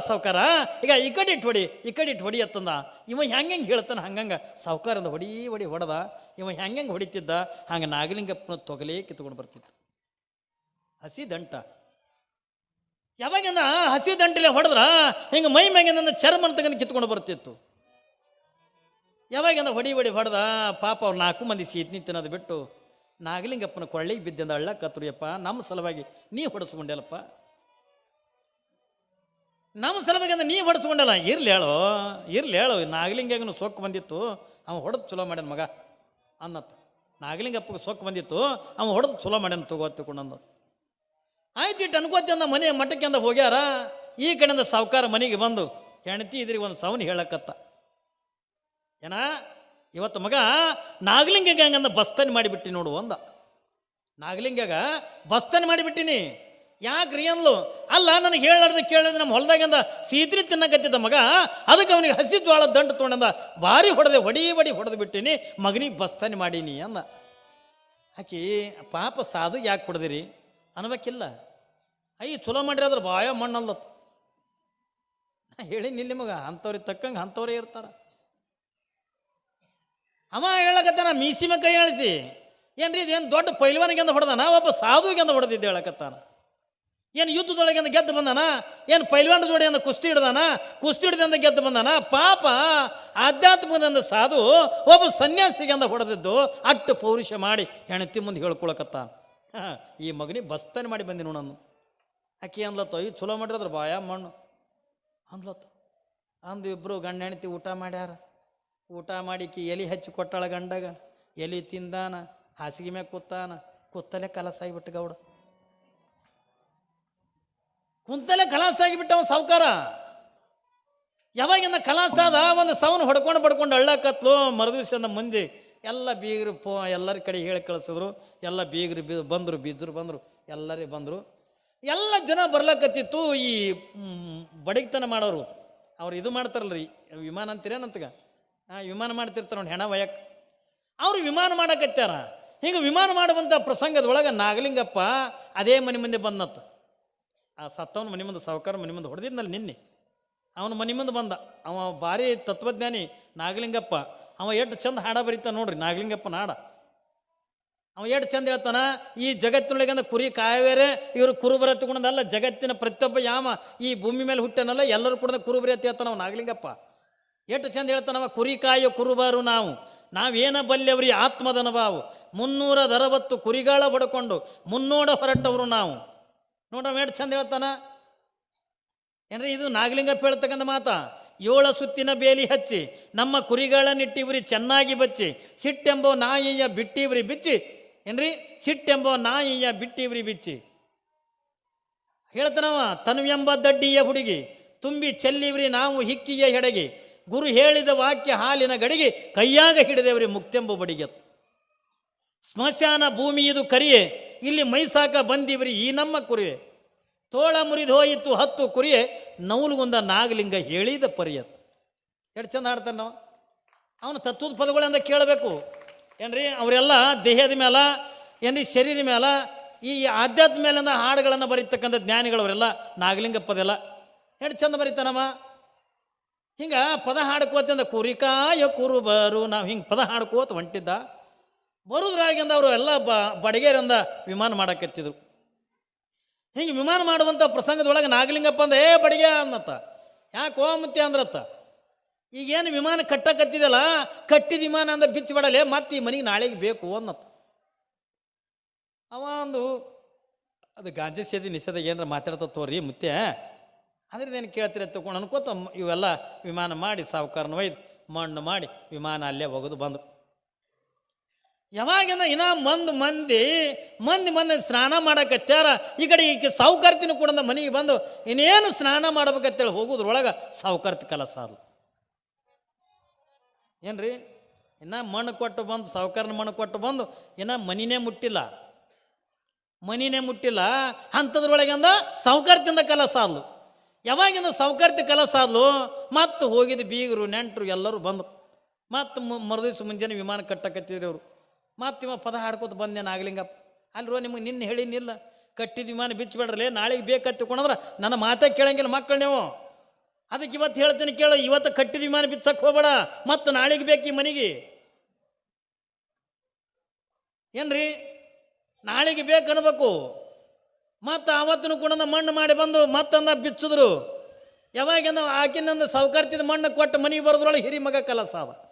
ಸಾವುಕಾರ. ಈಗ ಈ ಕಡೆ ಇಟ್ಟು ಹೊಡಿ, ಈ ಕಡೆ ಇಟ್ಟು ಹೊಡಿ ಅತ್ತಂದ. ಇವ ಹೆಂಗೆ ಹೇಳ್ತಾನೆ, ಹಂಗಂಗೆ. ಸಾವುಕಾರದ ಹೊಡಿ ಹೊಡಿ ಹೊಡೆದ. ಇವ ಹೆಂಗೆ ಹೊಡಿತಿದ್ದ, ಹಂಗೆ ನಾಗಲಿಂಗಪ್ಪನ ತೊಗಲೇ ಕಿತ್ಕೊಂಡು ಬರ್ತಿತ್ತು. ಹಸಿ ದಂಟ. ಯಾವಾಗಿಂದ ಹಸಿ ದಂಟಲೆ ಹೊಡೆದ್ರ, ಹಿಂಗೆ ಮೈ ಮ್ಯಾಗಿಂದ ಚರ್ಮ ತಗೊಂಡು ಕಿತ್ಕೊಂಡು ಬರ್ತಿತ್ತು. ಯಾವಾಗಿಂದ ಹೊಡಿ ಹೊಡಿ ಹೊಡೆದ, ಪಾಪ ಅವ್ರು ನಾಲ್ಕು ಮಂದಿ ಸೀತ್ನಿ ತಿನ್ನೋದು ಬಿಟ್ಟು ನಾಗಲಿಂಗಪ್ಪನ ಕೊಳ್ಳಿಗೆ ಬಿದ್ದಿಂದ ಅಳ್ಳ ಕತ್ರಿಯಪ್ಪ ನಮ್ಮ ಸಲುವಾಗಿ ನೀ ಹೊಡೆಸ್ಕೊಂಡೆಲ್ಲಪ್ಪ ನಮ್ಮ ಸಲುವಾಗಿ ನೀ ಹೊಡೆಸ್ಕೊಂಡಲ್ಲ. ಇರ್ಲಿ ಹೇಳೋ, ಇರ್ಲಿ ಹೇಳು. ನಾಗಲಿಂಗನು ಸೊಕ್ಕು ಬಂದಿತ್ತು. ಅವ ಹೊಡೆದು ಚಲೋ ಮಾಡ್ಯಾನ ಮಗ. ಅನ್ನತ್ತ ನಾಗಲಿಂಗಪ್ಪಗೆ ಸೊಕ್ಕು ಬಂದಿತ್ತು. ಅವ ಹೊಡೆದು ಚಲೋ ಮಾಡ್ಯಾನ ತಗೋ ತಿಳ್ಕೊಂಡಂದು. ಆಯ್ತು, ಇಟ್ಟು ಅನ್ಕೋತಿಂದ ಮನೆ ಮಠಕ್ಕೆ ಅಂದ ಹೋಗ್ಯಾರ. ಈ ಕಡೆಯಿಂದ ಸಾವುಕಾರ ಮನೆಗೆ ಬಂದು ಹೆಣತಿ ಇದ್ರಿಗೆ ಒಂದು ಸೌನ್ ಹೇಳಕತ್ತ. ಏನ, ಇವತ್ತು ಮಗ ನಾಗಲಿಂಗಗೆ ಹೆಂಗಂದ ಬಸ್ತನ್ ಮಾಡಿಬಿಟ್ಟಿ ನೋಡು ಒಂದ ನಾಗಲಿಂಗಗ ಬಸ್ತಾನೆ ಮಾಡಿಬಿಟ್ಟಿನಿ. ಯಾಕ್ರಿ ಅಂದ್ಲು? ಅಲ್ಲ, ನನಗೆ ಹೇಳಾರ್ದ ಕೇಳಿದ್ರೆ ನಮ್ಮ ಹೊಲದಾಗಿಂದ ಸೀತ್ರಿ ತಿನ್ನಕತ್ತಿದ್ದ ಮಗ, ಅದಕ್ಕೆ ಅವನಿಗೆ ಹಸಿ ಜ್ವಾಳ ದಂಟು ತೊಗೊಂಡಂದ, ಭಾರಿ ಹೊಡೆದೆ ಒಡಿ ಬಡಿ ಹೊಡೆದು ಬಿಟ್ಟಿನಿ, ಮಗನಿಗೆ ಬಸ್ತಾನೆ ಮಾಡೀನಿ ಅಂದ. ಆಕಿ, ಪಾಪ ಸಾಧು ಯಾಕೆ ಹೊಡೆದಿರಿ? ಅನ್ಬೇಕಿಲ್ಲ. ಅಯ್ಯ ಚಲೋ ಮಾಡ್ರಿ, ಅದ್ರ ಬಾಯ ಮಣ್ಣಲ್ಲ ಹೇಳಿ ನಿಲ್ಲಿ ಮಗ, ಅಂಥವ್ರಿಗೆ ತಕ್ಕಂಗೆ ಅಂಥವ್ರೇ ಇರ್ತಾರ. ಅವ ಹೇಳಕತ್ತಾನ ಮೀಸಿಮೆ ಕೈ ಅಳಿಸಿ. ಏನ್ರಿ ಏನು ದೊಡ್ಡ ಪೈಲ್ವಾನಿಗೆಂದ ಹೊಡೆದಾನ, ಒಬ್ಬ ಸಾಧುಗೆಂದ ಹೊಡೆದಿದ್ದೆ ಹೇಳಕತ್ತಾನ. ಏನು ಯುದ್ಧದೊಳಗಿಂದ ಗೆದ್ದು ಬಂದಾನ? ಏನು ಪೈಲ್ವಾಂಡ ಜೋಡಿ ಅಂತ ಕುಸ್ತಿ ಹಿಡ್ದಾನ? ಕುಸ್ತಿ ಹಿಡ್ದಿಂದ ಗೆದ್ದು ಬಂದಾನ? ಪಾಪ ಆಧ್ಯಾತ್ಮದಿಂದ ಸಾಧು ಒಬ್ಬ ಸನ್ಯಾಸಿಗೆ ಅಂತ ಹೊಡೆದಿದ್ದು ಅಟ್ಟು ಪೌರುಷ ಮಾಡಿ ಹೆಣತಿ ಮುಂದೆ ಹೇಳ್ಕೊಳಕತ್ತ. ಈ ಮಗನಿಗೆ ಬಸ್ತಾನೆ ಮಾಡಿ ಬಂದಿನ ನಾನು. ಅಕ್ಕಿ ಅಂದ್ಲತ್ತ, ಅಯ್ಯೋ, ಚಲೋ ಮಾಡಿರದ್ರ ಬಾಯ ಮಣ್ಣು. ಅಂದ್ಲತ್ತ, ಅಂದು ಇಬ್ಬರು ಗಂಡ ಹೆಣತಿ ಊಟ ಮಾಡ್ಯಾರ. ಊಟ ಮಾಡಿಕಿ ಎಲಿ ಹಚ್ಚಿ ಕೊಟ್ಟಾಳ ಗಂಡಗ. ಎಲಿ ತಿಂದಾನ, ಹಾಸಿಗೆ ಮ್ಯಾಗ ಕೂತಾನ. ಕೂತಲೇ ಕಲಸಾಗಿಬಿಟ್ಟು ಗೌಡ. ಕುಂತಲೇ ಅವನು ಸಾವುಕಾರ. ಯಾವಾಗಿಂದ ಕಲಾಸ ಆದ ಒಂದು ಸೌನ್ ಹೊಡ್ಕೊಂಡು ಬಡ್ಕೊಂಡು ಹಳ್ಳಕತ್ಲು ಮರುದಿವ್ಸದ ಮುಂದೆ ಎಲ್ಲ ಬೀಗರು ಪೋ, ಎಲ್ಲರ ಕಡೆ ಹೇಳಿ ಕಳಿಸಿದ್ರು, ಎಲ್ಲ ಬೀಗರು ಬಿ, ಬಂದರು ಬೀಜರು ಬಂದರು, ಎಲ್ಲರೇ ಬಂದರು. ಎಲ್ಲ ಜನ ಬರ್ಲಕತ್ತಿತ್ತು, ಈ ಬಡಗಿತನ ಮಾಡೋರು. ಅವ್ರು ಇದು ಮಾಡ್ತಾರಲ್ರಿ, ವಿಮಾನ ಅಂತೀರೇನಂತಗ ವಿಮಾನ ಮಾಡ್ತಿರ್ತಾರೆ ನೋಡಿ ಹೆಣ ವಯಕ್. ಅವರು ವಿಮಾನ ಮಾಡಕತ್ತಾರ ಹಿಂಗೆ ವಿಮಾನ ಮಾಡುವಂಥ ಪ್ರಸಂಗದೊಳಗೆ ನಾಗಲಿಂಗಪ್ಪ ಅದೇ ಮನೆ ಮುಂದೆ ಬಂದತ್ತ ಆ ಸತ್ತವನ ಮನೆ ಮುಂದೆ ಸಾವುಕಾರ ಮನೆ ಮುಂದೆ ಹೊಡೆದಿದ್ನಲ್ಲಿ ನಿನ್ನೆ. ಅವನ ಮನೆ ಮುಂದೆ ಬಂದ. ಅವ ಭಾರಿ ತತ್ವಜ್ಞಾನಿ ನಾಗಲಿಂಗಪ್ಪ. ಅವ ಎಷ್ಟು ಚಂದ ಹಾಡ ಬರೀತ ನೋಡ್ರಿ ನಾಗಲಿಂಗಪ್ಪ ಹಾಡ. ಅವ ಎಷ್ಟು ಚಂದ ಹೇಳ್ತಾನ, ಈ ಜಗತ್ತಿನೊಳಗೆ ಅಂದ್ರೆ ಕುರಿ ಕಾಯವೇರೆ ಇವರು ಕುರುಬರ ತಗೊಂಡಲ್ಲ ಜಗತ್ತಿನ ಪ್ರತಿಯೊಬ್ಬ ಯಾಮ ಈ ಭೂಮಿ ಮೇಲೆ ಹುಟ್ಟನಲ್ಲ, ಎಲ್ಲರೂ ಕೂಡ ಕುರುಬರಿ ಅಂತ ಹೇಳ್ತಾನ ಅವ ನಾಗಲಿಂಗಪ್ಪ. ಎಷ್ಟು ಚಂದ ಹೇಳ್ತಾನವ ಕುರಿ ಕಾಯೋ ಕುರುಬರು ನಾವು. ನಾವೇನ ಬಲ್ಲೆವ್ರಿ ಆತ್ಮದನಭಾವು ಮುನ್ನೂರ ಅರವತ್ತು ಕುರಿಗಳ ಬಡ್ಕೊಂಡು ಮುನ್ನೋಡ ಹೊರಟವರು ನಾವು. ನೋಡವ ಎಷ್ಟು ಚಂದ ಹೇಳ್ತಾನ? ಏನ್ರಿ ಇದು ನಾಗಲಿಂಗಪ್ಪ ಹೇಳ್ತಕ್ಕಂಥ ಮಾತಾ? ಏಳ ಸುತ್ತಿನ ಬೇಲಿ ಹಚ್ಚಿ, ನಮ್ಮ ಕುರಿಗಳನ್ನಿಟ್ಟಿವ್ರಿ ಚೆನ್ನಾಗಿ ಬಚ್ಚಿ, ಸಿಟ್ಟೆಂಬೋ ನಾಯಿಯ ಬಿಟ್ಟಿವ್ರಿ ಬಿಚ್ಚಿ, ಏನ್ರಿ? ಸಿಟ್ಟೆಂಬೋ ನಾಯಿಯ ಬಿಟ್ಟಿವ್ರಿ ಬಿಚ್ಚಿ. ಹೇಳ್ತಾನವ, ತನ್ವೆಂಬ ದಡ್ಡಿಯ ಹುಡುಗಿ, ತುಂಬಿ ಚೆಲ್ಲಿವ್ರಿ ನಾವು ಹಿಕ್ಕಿಯ ಹೆಡಗಿ, ಗುರು ಹೇಳಿದ ವಾಕ್ಯ ಹಾಲಿನ ಗಡಿಗೆ ಕೈಯಾಗ ಹಿಡಿದೇವ್ರಿ ಮುಕ್ತೆಂಬು ಬಡಿಗೆ. ಸ್ಮಶಾನ ಭೂಮಿ ಇದು ಕರಿಯೇ, ಇಲ್ಲಿ ಮೈಸಾಕ ಬಂದಿವ್ರಿ ಈ ನಮ್ಮ ಕುರಿಯೆ ತೋಳ ಮುರಿದು ಹೋಯಿತು ಹತ್ತು ಕುರಿಯೆ ನೌಲುಗುಂದ ನಾಗಲಿಂಗ ಹೇಳಿದ ಪರ್ಯತ್. ಎಷ್ಟು ಚಂದ ಹಾಡ್ತಾನೆ ನಾವು. ಅವನು ತತ್ವದ ಪದಗಳಿಂದ ಕೇಳಬೇಕು. ಏನ್ರಿ? ಅವರೆಲ್ಲ ದೇಹದ ಮೇಲೆ ಏನ್ರಿ? ಶರೀರ ಮೇಲೆ ಈ ಆಧ್ಯಾತ್ಮ ಮೇಲಿಂದ ಹಾಡುಗಳನ್ನು ಬರೀತಕ್ಕಂಥ ಜ್ಞಾನಿಗಳವರೆಲ್ಲ ನಾಗಲಿಂಗ ಪದೆಲ್ಲ ಎಷ್ಟು ಚಂದ ಬರೀತಾನಮ್ಮ ಹಿಂಗೆ ಪದ ಹಾಡ್ಕೋತಂದ ಕುರಿಕಾಯ ಕುರುಬರು ನಾವು ಹಿಂಗೆ ಪದ ಹಾಡ್ಕೋತ ಹೊಂಟಿದ್ದ. ಬರೋದ್ರಾಗಿಂದ ಅವರು ಎಲ್ಲ ಬ, ಬಡಗೇರಿಂದ ವಿಮಾನ ಮಾಡಕತ್ತಿದ್ರು. ಹಿಂಗೆ ವಿಮಾನ ಮಾಡುವಂಥ ಪ್ರಸಂಗದೊಳಗೆ ನಾಗಲಿಂಗಪ್ಪ ಅಂದ, ಏ ಬಡಿಗೆ ಅನ್ನತ್ತ. ಯಾಕೆ ಮತ್ತೆ ಅಂದ್ರತ್ತ? ಈಗೇನು ವಿಮಾನ ಕಟ್ಟಕತ್ತಿದಲ್ಲ, ಕಟ್ಟಿದ ವಿಮಾನ ಅಂದ ಬಿಚ್ಚಬೇಡಲೇ ಮತ್ತೆ ಈ ಮನೆಗೆ ನಾಳೆಗೆ ಬೇಕು ಅನ್ನತ್ತ. ಅವ ಅಂದು, ಅದು ಗಾಂಜಿ ಸೇದಿ ನಿಷೇಧ ಏನಾರ ಮಾತಾಡ್ತ ತೋರಿ ಮುತ್ತೆ ಏನು ಕೇಳ್ತೀರ ತಗೊಂಡು ಅನ್ಕೋತ ಇವೆಲ್ಲ ವಿಮಾನ ಮಾಡಿ ಸಾವುಕಾರನ ಒಯ್ದು ಮಣ್ಣು ಮಾಡಿ, ವಿಮಾನ ಅಲ್ಲೇ ಒಗೆದು ಬಂದು. ಯಾವಾಗಿಂದ ಇನ್ನ ಮಂದು ಮಂದಿ ಮಂದಿ ಮಂದಿ ಸ್ನಾನ ಮಾಡಕತ್ಯಾರ, ಈ ಕಡೆ ಈಕೆ ಸಾವುಕಾರ್ತಿನ ಕೂಡ ಮನೆಗೆ ಬಂದು, ಇನ್ನೇನು ಸ್ನಾನ ಮಾಡ್ಬೇಕಂತೇಳಿ ಹೋಗೋದ್ರೊಳಗೆ ಸಾವುಕಾರ್ತಿ ಕೆಲಸ ಅದು ಏನ್ರಿ? ಇನ್ನ ಮಣ್ಣು ಕೊಟ್ಟು ಬಂದು, ಸಾವುಕಾರನ ಮಣ್ಣು ಕೊಟ್ಟು ಬಂದು, ಇನ್ನ ಮನಿನೇ ಮುಟ್ಟಿಲ್ಲ. ಮನಿನೇ ಮುಟ್ಟಿಲ್ಲ ಅಂಥದ್ರೊಳಗಿಂದ ಸಾವುಕಾರ್ತಿಯಿಂದ ಕೆಲಸ ಆದ್ಲು. ಯಾವಾಗಿಂದ ಸಾವುಕಾರ್ತಿ ಕೆಲಸ ಆದ್ಲು? ಮತ್ತು ಹೋಗಿದ್ದು ಬೀಗರು, ನೆಂಟರು ಎಲ್ಲರೂ ಬಂದರು. ಮತ್ತು ಮರುದಿವ್ಸ ಮುಂಜಾನೆ ವಿಮಾನ ಕಟ್ಟಕತ್ತಿದ್ರು ಅವರು ಮತ್ತು ಇವ ಪದ ಹಾಡ್ಕೋತ ಬಂದೆ ನಾಗಲಿಂಗಪ್ಪ. ಅಲ್ರೋ ನಿಮಗೆ ನಿನ್ನೆ ಹೇಳಿನಿಲ್ಲ ಕಟ್ಟಿದ ವಿಮಾನ ಬಿಚ್ಚಬೇಡ್ರಲೇ ನಾಳೆಗೆ ಬೇಕತ್ತಿಕೊಂಡ್ರೆ ನನ್ನ ಮಾತೇ ಕೇಳಂಗಿಲ್ಲ ಮಕ್ಕಳು ನೀವು. ಅದಕ್ಕೆ ಇವತ್ತು ಹೇಳ್ತೀನಿ ಕೇಳು, ಇವತ್ತು ಕಟ್ಟಿದ ವಿಮಾನ ಬಿಚ್ಚಕ್ಕೆ ಹೋಗ್ಬೇಡ, ಮತ್ತು ನಾಳೆಗೆ ಬೇಕು ಈ ಮನೆಗೆ. ಏನ್ರಿ? ನಾಳೆಗೆ ಬೇಕು ಅನ್ಬೇಕು. ಮತ್ತು ಆವತ್ತಿನ ಕೂಡ ಮಣ್ಣು ಮಾಡಿ ಬಂದು ಮತ್ತಂದ ಬಿಚ್ಚಿದ್ರು. ಯಾವಾಗಿಂದ ಆಕಿನಂದ ಸೌಕರ್ತಿದ ಮಣ್ಣು ಕೊಟ್ಟು ಮನೆಗೆ ಬರೋದ್ರೊಳಗೆ ಹಿರಿ ಮಗ ಕಲಸ ಅದ.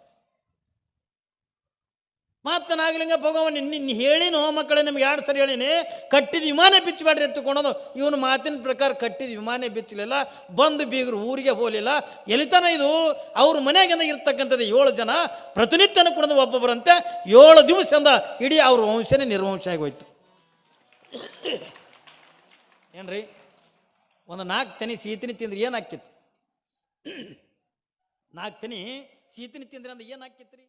ಮತ್ತೆ ನಾಗಲಿಂಗ ಭಗವಾನ್ ನಿನ್ನ ಹೇಳಿನೋ ಮಕ್ಕಳೇ ನಿಮ್ಗೆ ಎರಡು ಸರಿ ಹೇಳಿನಿ. ಕಟ್ಟಿದ ವಿಮಾನ ಬಿಚ್ಚಬೇಡ್ರಿ ಎತ್ತುಕೊಳೋದು ಇವನು ಮಾತಿನ ಪ್ರಕಾರ ಕಟ್ಟಿದ ವಿಮಾನ ಬಿಚ್ಚಲಿಲ್ಲ. ಬಂದು ಬೀಗರು ಊರಿಗೆ ಹೋಗಲಿಲ್ಲ. ಎಲಿತನ ಇದು, ಅವ್ರ ಮನೆಗೆಂದ ಇರ್ತಕ್ಕಂಥದ್ದು ಏಳು ಜನ. ಪ್ರತಿನಿತ್ಯನ ಕುಡಿದು ಒಬ್ಬೊಬ್ಬರಂತೆ. ಏಳು ದಿವಸದಿಂದ ಇಡೀ ಅವ್ರ ವಂಶನೇ ನಿರ್ವಂಶ ಆಗೋಯ್ತು ಏನ್ರಿ? ಒಂದು ನಾಲ್ಕು ತನಿ ಸೀತಿನಿ ತಿಂದ್ರೆ ಏನು ಹಾಕಿತ್ತು ನಾಲ್ಕು ತನಿ ಸೀತಿನಿ ತಿಂದ್ರೆ ಅಂದ್ರೆ ಏನು ಹಾಕಿತ್ತು ರೀ